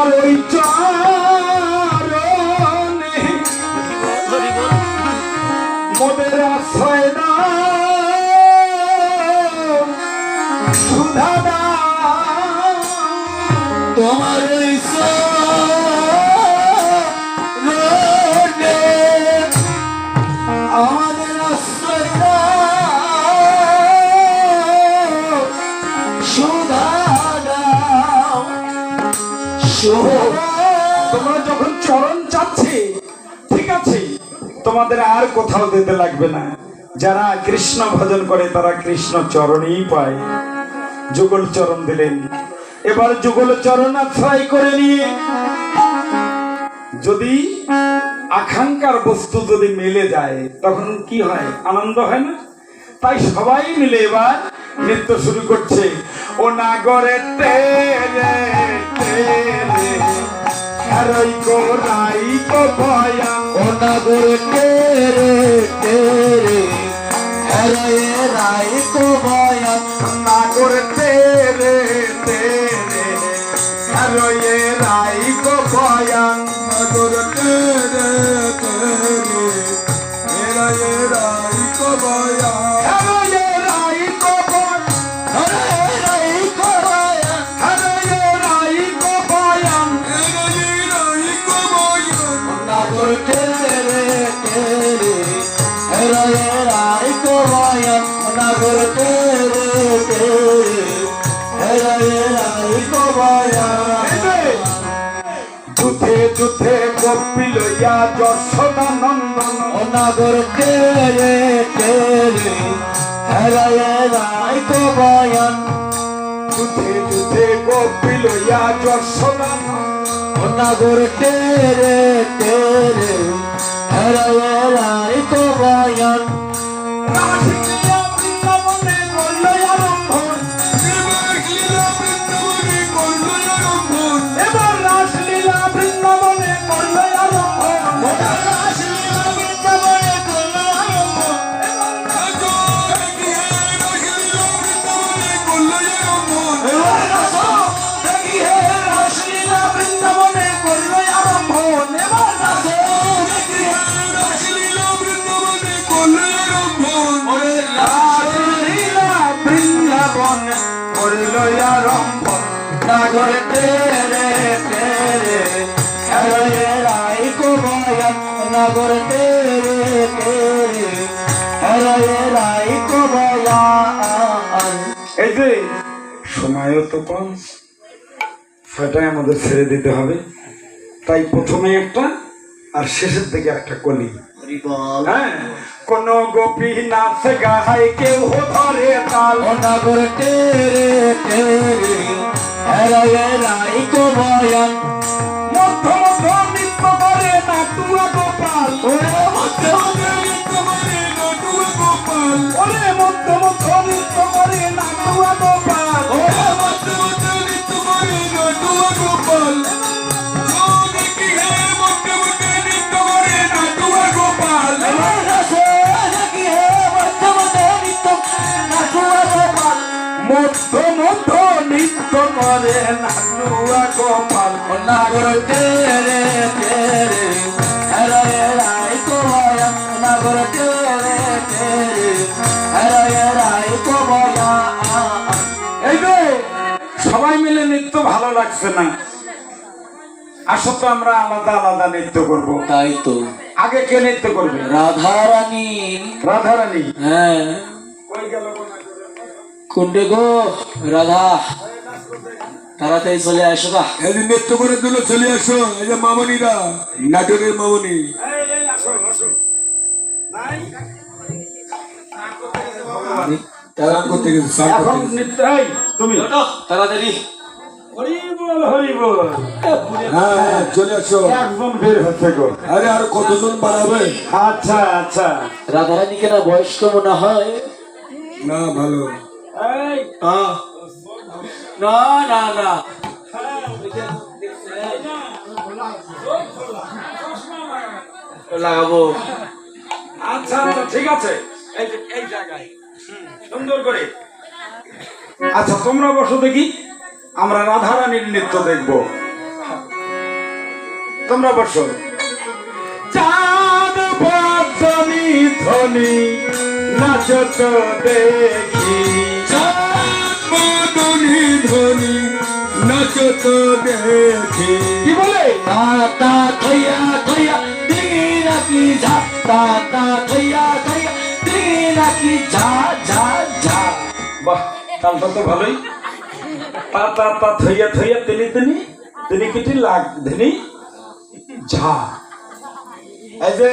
তোমার ওই চরণে মোদের আশ্রয় চরণে তোমরা যখন চরণ চাচ্ছে, ঠিক আছে, তোমাদের আর কোথাও দিতে লাগবে না। যারা কৃষ্ণ ভজন করে, তারা কৃষ্ণ চরণেই পায়। যুগল চরণ দিলেন। এবার যুগল চরণ আশ্রয় করে নিয়ে, যদি আকাঙ্ক্ষার বস্তু যদি মেলে যায়, তখন কি হয়? আনন্দ হয় না? তাই সবাই মিলে এবার নৃত্য শুরু করছে। ও নাগরে তেরে হারই গো রাই গো ভয়া। তেরে তেরে বয়ান যুথে যুথে গোপী লইয়া যশোদা নন্দন অনাগর তেরে তেরে হরে রায় তো বয়ান। যুথে যুথে গোপী লইয়া যশোদা অনাগর তেরে তেরে হরে রায় তো বয়ান। রাসলীলা নাগর তেরে তেরে। তেরে তেরে। এই যে সময়ও তো কম সেটাই আমাদের ছেড়ে দিতে হবে। তাই প্রথমে একটা আর শেষের দিকে একটা কলি। হ্যাঁ। কোন গোপী নাচ গাহাই কেউ ধরে তাল। নগর তেরে তেরে হরে রায় কো বয়ান মধ্য মধ্য নৃত্য করে নাটুয়া গোপাল। ওরে মধ্যে মধ্যে নৃত্য করে নটুয়া গোপাল। ওরে মধ্য মধ্য নাগর তেরে তেরে হরে রায় কো বয়ান নাগর তেরে তেরে হরে রায় কো বয়ান এই যে সবাই মিলে নৃত্য ভালো লাগছে না? আসো তো আমরা আলাদা আলাদা নৃত্য করব। তাই তো। আগে কে নৃত্য করবে? রাধা রানী রাধারানী? হ্যাঁ। কই গেল কুন্ডে গো? রাধা। তাড়াতাড়ি চলে আসো গা। এই যে নৃত্য করার জন্য চলে আসো। এই যে মামনিরা নাটকের মামনি। তাড়াতাড়ি। হরি বল হরি বল হ্যাঁ হ্যাঁ, আরে আর কতজন বাড়াবে আচ্ছা আচ্ছা। রাধা রানীকে না বয়স্ক মনে হয়? না ভালো। এই। না না না। লাগাবো। আচ্ছা আচ্ছা ঠিক আছে। এই এই জায়গায়। সুন্দর করে। আচ্ছা তোমরা বসো দেখি। আমরা রাধারানীর নৃত্য দেখব। তোমরা বসো। চাঁদ বাজনি ধ্বনি নাচত দেখি। মদনী ধ্বনি নাচত দেখে। কি বলে? তাতা থইয়া থইয়া দিগি নাকি ঝা তাতা থইয়া থইয়া দিগি নাকি ঝা ঝা ঝা। বাহ তালটা তো ভালোই। তা তা তা থইয়া থইয়া তিনি তিনি তিনি কিটি লাগ ধিনি ঝা। এই যে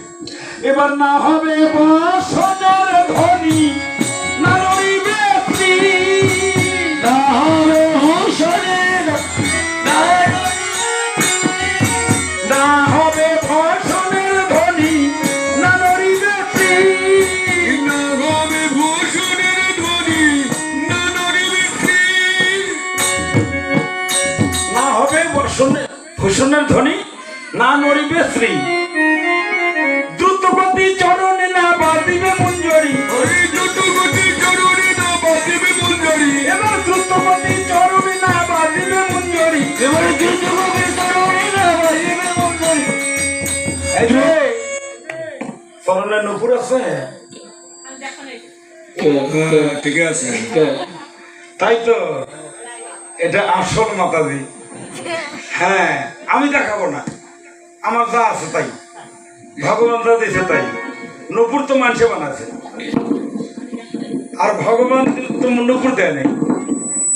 এবার না হবে বসনের ধ্বনি না রইবে না হবে না হবে না রইবে। নগমে ভূষণের বিক্রি না হবে বসনের ভূষণের ধ্বনি না নড়িবে শ্রী নুপুর আছে হ্যাঁ ঠিক আছে। তাই তো এটা আসল মাতাজি। হ্যাঁ আমি দেখাবো না। আমার যা আছে তাই। ভগবান যা দিয়েছে তাই। নুপুর তো মানুষে বানাচ্ছে আর ভগবান তো নুপুর দেয় নেই।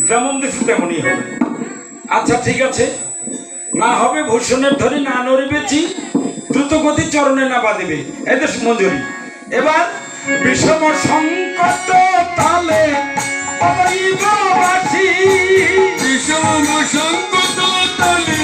যেমন দিচ্ছে তেমনই হবে। আচ্ছা ঠিক আছে। না হবে ভূষণের ধরে না নড়িবেছি দ্রুত গতি চরণে নামা দেবে। এদের মঞ্জুরি এবার বিষম সংকট তালে বিষম সংকট তালে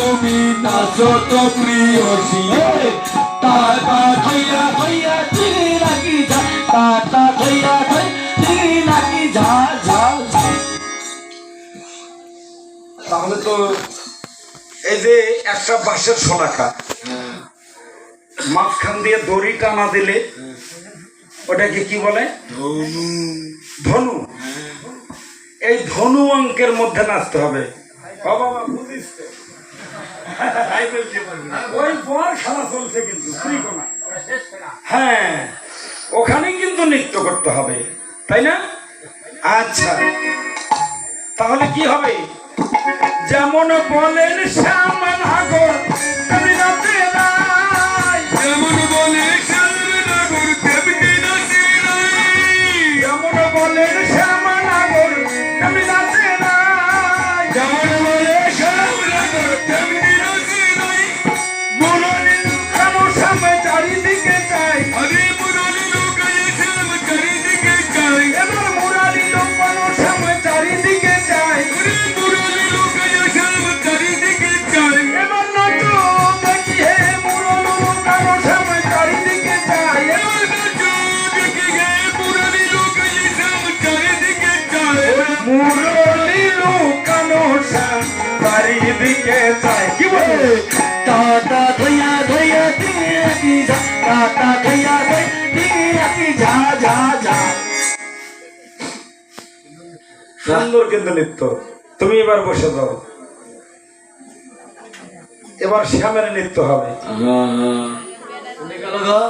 তুমি নাচো তো প্রিয়সী নাকি নাকি তাহলে তো এই যে একটা বাঁশের শলাকা মাঝখান দিয়ে দড়ি টানা দিলে ওটাকে কি বলে? ধনু। ধনু। এই ধনু অঙ্কের মধ্যে নাচতে হবে। বাবা, বুঝিস? ওই বর খেলা চলছে কিন্তু হ্যাঁ ওখানেই কিন্তু নৃত্য করতে হবে তাই না? আচ্ছা তাহলে কি হবে? যেমন বলেন যেমন বলে যেমন বলেন তাতা থইয়া থইয়া দিয়ে তাতা থইয়া থই দিগি নাকি যা ঝা ঝা সুন্দর কিন্তু নৃত্য। তুমি এবার বসে যাও। এবার শ্যামের নৃত্য হবে। গেল গো?